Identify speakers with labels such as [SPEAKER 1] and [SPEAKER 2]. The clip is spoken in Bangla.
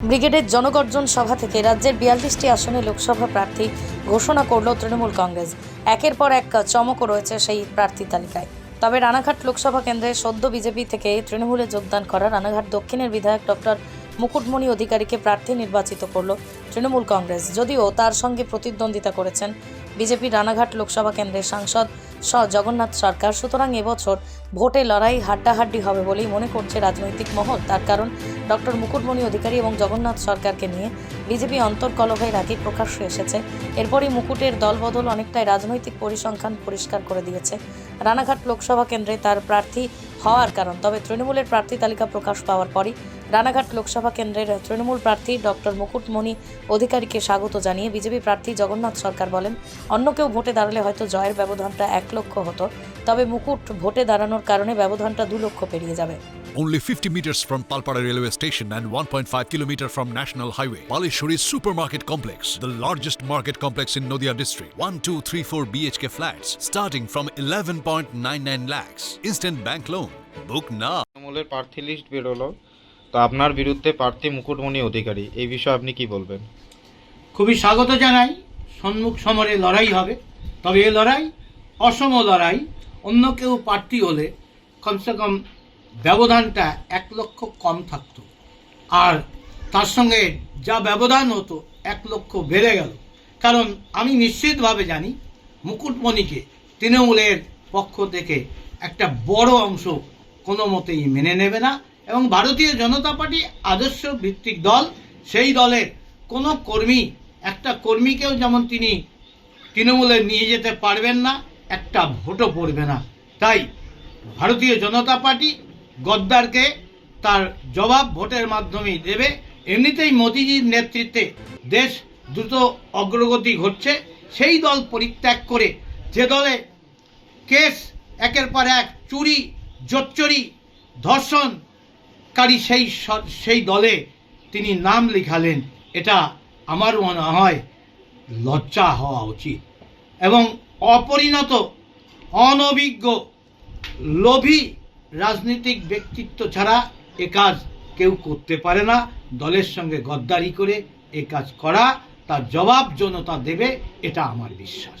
[SPEAKER 1] ব্রিগেডের জনগর্জন সভা থেকে রাজ্যের বিয়াল্লিশটি আসনে লোকসভা প্রার্থী ঘোষণা করল তৃণমূল কংগ্রেস। একের পর এক চমকও রয়েছে সেই প্রার্থী তালিকায়। তবে রানাঘাট লোকসভা কেন্দ্রে সদ্য বিজেপি থেকে তৃণমূলে যোগদান করা রানাঘাট দক্ষিণের বিধায়ক ডক্টর মুকুটমণি অধিকারীকে প্রার্থী নির্বাচিত করল তৃণমূল কংগ্রেস। যদিও তার সঙ্গে প্রতিদ্বন্দ্বিতা করেছেন বিজেপি রানাঘাট লোকসভা কেন্দ্রের সাংসদ স জগন্নাথ সরকার। সুতরাং এবছর ভোটে লড়াই হাড্ডাহাড্ডি হবে বলেই মনে করছে রাজনৈতিক মহল। তার কারণ ডক্টর মুকুটমণি অধিকারী এবং জগন্নাথ সরকারকে নিয়ে বিজেপি অন্তর্কলহের আগেই প্রকাশ্যে এসেছে। এরপরই মুকুটের দলবদল অনেকটাই রাজনৈতিক পরিসংখ্যান পরিষ্কার করে দিয়েছে। রানাঘাট লোকসভা কেন্দ্রে তার প্রার্থী হওয়ার কারণ, তবে তৃণমূলের প্রার্থী তালিকা প্রকাশ পাওয়ার পরই রানাঘাট লোকসভা কেন্দ্রের তৃণমূল প্রার্থী ডক্টর মুকুটমণি অধিকারীকে স্বাগত জানিয়ে বিজেপি প্রার্থী জগন্নাথ সরকার বলেন অন্য কেউ ভোটে দাঁড়ালে হয়তো জয়ের ব্যবধানটা এক লক্ষ হতো তবে মুকুট ভোটে দাঁড়ানোর কারণে ব্যবধানটা দু লক্ষ পেরিয়ে যাবে
[SPEAKER 2] Only 50 meters from Palpara railway station and 1.5 kilometer from National Highway. Palishuri Supermarket Complex, the largest market complex in Noida district. 1, 2, 3, 4 BHK flats starting from 11.99 lakhs. Instant bank loan. Book now.
[SPEAKER 3] তৃণমূলের প্রার্থী লিস্ট বেরোলো তো আপনার বিরুদ্ধে প্রার্থী মুকুটমণি অধিকারী, এই বিষয়ে আপনি কি বলবেন?
[SPEAKER 4] খুবই স্বাগত জানাই। সম্মুখ সমরে লড়াই হবে। তবে এই লড়াই অসম লড়াই, অন্য কেউ প্রার্থী হলে কমসে কম ব্যবধানটা এক লক্ষ কম থাকত। আর তার সঙ্গে যা ব্যবধান হতো, এক লক্ষ বেড়ে গেল। কারণ আমি নিশ্চিতভাবে জানি, মুকুটমণিকে তৃণমূলের পক্ষ থেকে একটা বড় অংশ কোনো মতেই মেনে নেবে না। এবং ভারতীয় জনতা পার্টি আদর্শ ভিত্তিক দল, সেই দলের কোনো কর্মী, একটা কর্মীকেও যেমন তিনি তৃণমূলে নিয়ে যেতে পারবেন না, একটা ভোটও পড়বে না। তাই ভারতীয় জনতা পার্টি গদ্দারকে তার জবাব ভোটের মাধ্যমেই দেবে। এমনিতেই মোদিজির নেতৃত্বে দেশ দ্রুত অগ্রগতি ঘটছে। সেই দল পরিত্যাগ করে যে দলে কেস একের পর এক, চুরি জোচ্চুরি ধর্ষণকারী সেই সেই দলে তিনি নাম লিখালেন, এটা আমার মনে হয় লজ্জা হওয়া উচিত। এবং অপরিণত, অনভিজ্ঞ, লোভী রাজনৈতিক ব্যক্তিত্ব ছাড়া এ কাজ কেউ করতে পারে না। দলের সঙ্গে গদ্দারি করে এ কাজ করা, তার জবাব জনতা দেবে, এটা আমার বিশ্বাস।